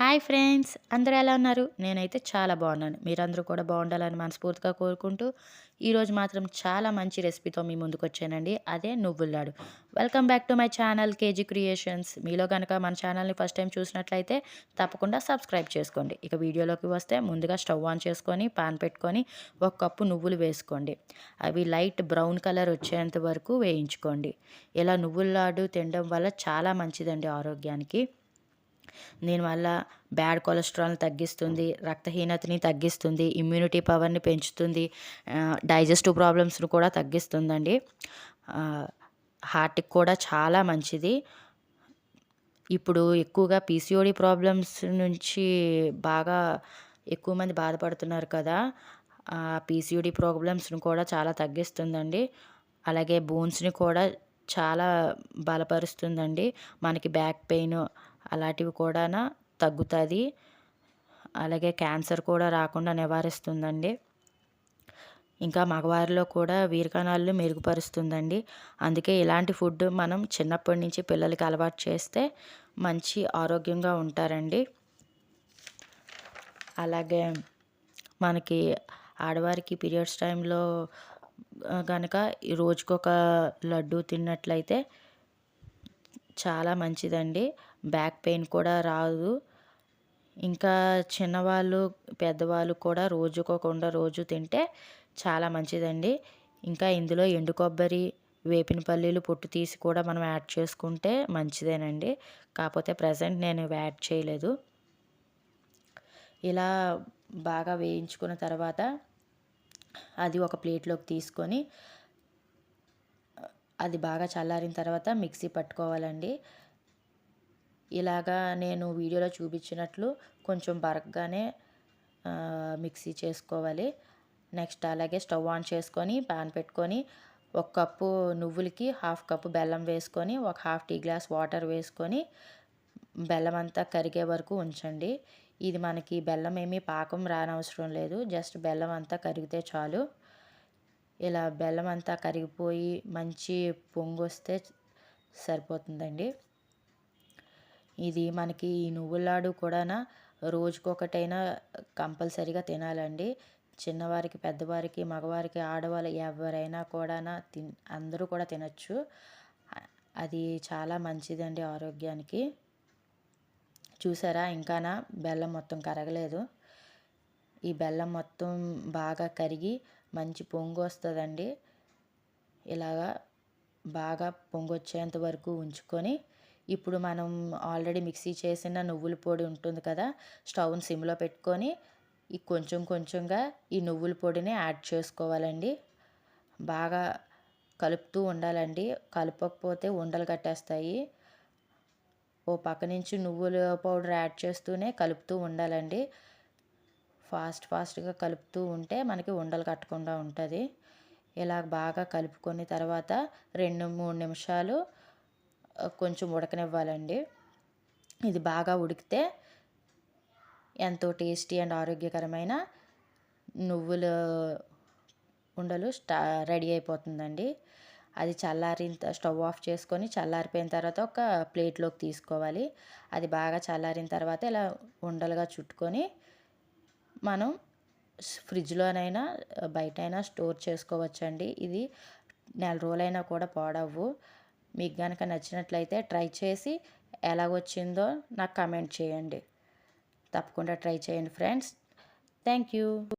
Hi friends అందరూ ఎలా ఉన్నారు? నేనైతే చాలా బాగున్నాను. మీరందరూ కూడా బాగుండాలని మనస్ఫూర్తిగా కోరుకుంటూ ఈరోజు మాత్రం చాలా మంచి రెసిపీతో మీ ముందుకు వచ్చానండి. అదే నువ్వుల్లాడు welcome back to my channel KG creations మీలో కనుక మన ఛానల్ని ఫస్ట్ టైం చూసినట్లయితే తప్పకుండా సబ్స్క్రైబ్ చేసుకోండి. ఇక వీడియోలోకి వస్తే ముందుగా స్టవ్ ఆన్ చేసుకొని పాన్ పెట్టుకొని ఒక కప్పు నువ్వులు వేసుకోండి. అవి లైట్ బ్రౌన్ కలర్ వచ్చేంత వరకు వేయించుకోండి. ఇలా నువ్వుల్లాడు తినడం వల్ల చాలా మంచిదండి ఆరోగ్యానికి. దీనివల్ల బ్యాడ్ కొలెస్ట్రాల్ని తగ్గిస్తుంది రక్తహీనతని తగ్గిస్తుంది ఇమ్యూనిటీ పవర్ని పెంచుతుంది డైజెస్టివ్ ప్రాబ్లమ్స్ని కూడా తగ్గిస్తుందండి. హార్ట్కి కూడా చాలా మంచిది. ఇప్పుడు ఎక్కువగా పీసీఓడి ప్రాబ్లమ్స్ నుంచి బాగా ఎక్కువ మంది బాధపడుతున్నారు కదా పీసీఓడి ప్రాబ్లమ్స్ని కూడా చాలా తగ్గిస్తుందండి. అలాగే బోన్స్ని కూడా చాలా బలపరుస్తుందండి. మనకి బ్యాక్ పెయిన్ అలాంటివి కూడా తగ్గుతుంది. అలాగే క్యాన్సర్ కూడా రాకుండా నివారిస్తుందండి. ఇంకా మగవారిలో కూడా వీరకణాలు మెరుగుపరుస్తుందండి. అందుకే ఇలాంటి ఫుడ్ మనం చిన్నప్పటి నుంచి పిల్లలకి అలవాటు చేస్తే మంచి ఆరోగ్యంగా ఉంటారండి. అలాగే మనకి ఆడవారికి పీరియడ్స్ టైంలో కనుక రోజుకొక లడ్డు తిన్నట్లయితే చాలా మంచిదండి. బ్యాక్ పెయిన్ కూడా రాదు. ఇంకా చిన్నవాళ్ళు పెద్దవాళ్ళు కూడా రోజుకోకుండా రోజు తింటే చాలా మంచిదండి. ఇంకా ఇందులో ఎండు కొబ్బరి వేపిన పల్లీలు పొట్టు తీసి కూడా మనం యాడ్ చేసుకుంటే మంచిదేనండి. కాకపోతే ప్రజెంట్ నేను యాడ్ చేయలేదు. ఇలా బాగా వేయించుకున్న తర్వాత అది ఒక ప్లేట్లోకి తీసుకొని అది బాగా చల్లారిన తర్వాత మిక్సీ పట్టుకోవాలండి. ఇలాగా నేను వీడియోలో చూపించినట్లు కొంచెం బరగ్గానే మిక్సీ చేసుకోవాలి. నెక్స్ట్ అలాగే స్టవ్ ఆన్ చేసుకొని పాన్ పెట్టుకొని ఒక కప్పు నువ్వులకి హాఫ్ కప్పు బెల్లం వేసుకొని ఒక హాఫ్ టీ గ్లాస్ వాటర్ వేసుకొని బెల్లం అంతా కరిగే వరకు ఉంచండి. ఇది మనకి బెల్లం ఏమీ పాకం రానవసరం లేదు. జస్ట్ బెల్లం అంతా కరిగితే చాలు. ఇలా బెల్లం అంతా కరిగిపోయి మంచి పొంగు వస్తే సరిపోతుందండి. ఇది మనకి ఈ నువ్వులాడు కూడా రోజుకొకటైనా కంపల్సరీగా తినాలండి. చిన్నవారికి పెద్దవారికి మగవారికి ఆడవాళ్ళు ఎవరైనా కూడా తిన్ అందరూ కూడా తినచ్చు. అది చాలా మంచిదండి ఆరోగ్యానికి. చూసారా? ఇంకానా బెల్లం మొత్తం కరగలేదు. ఈ బెల్లం మొత్తం బాగా కరిగి మంచి పొంగు వస్తుందండి. ఇలాగా బాగా పొంగు వచ్చేంత వరకు ఉంచుకొని ఇప్పుడు మనం ఆల్రెడీ మిక్సీ చేసిన నువ్వుల పొడి ఉంటుంది కదా స్టవ్ని సిమ్లో పెట్టుకొని ఈ కొంచెం కొంచెంగా ఈ నువ్వుల పొడిని యాడ్ చేసుకోవాలండి. బాగా కలుపుతూ ఉండాలండి. కలపకపోతే ఉండలు కట్టేస్తాయి. ఓ పక్క నుంచి నువ్వుల పౌడర్ యాడ్ చేస్తూనే కలుపుతూ ఉండాలండి. ఫాస్ట్ ఫాస్ట్గా కలుపుతూ ఉంటే మనకి ఉండలు కట్టకుండా ఉంటుంది. ఇలా బాగా కలుపుకొని తర్వాత రెండు మూడు నిమిషాలు కొంచెం ఉడకనివ్వాలండి. ఇది బాగా ఉడికితే ఎంతో టేస్టీ అండ్ ఆరోగ్యకరమైన నువ్వుల ఉండలు స్టా రెడీ అయిపోతుందండి. అది చల్లారిన స్టవ్ ఆఫ్ చేసుకొని చల్లారిపోయిన తర్వాత ఒక ప్లేట్లోకి తీసుకోవాలి. అది బాగా చల్లారిన తర్వాత ఇలా ఉండలుగా చుట్టుకొని మనం ఫ్రిడ్జ్లోనైనా బయటైనా స్టోర్ చేసుకోవచ్చండి. ఇది నెల రోజులైనా కూడా పాడవు మీకు కనుక నచ్చినట్లయితే ట్రై చేసి ఎలాగొచ్చిందో నాకు కమెంట్ చేయండి. తప్పకుండా ట్రై చేయండి ఫ్రెండ్స్. Thank you.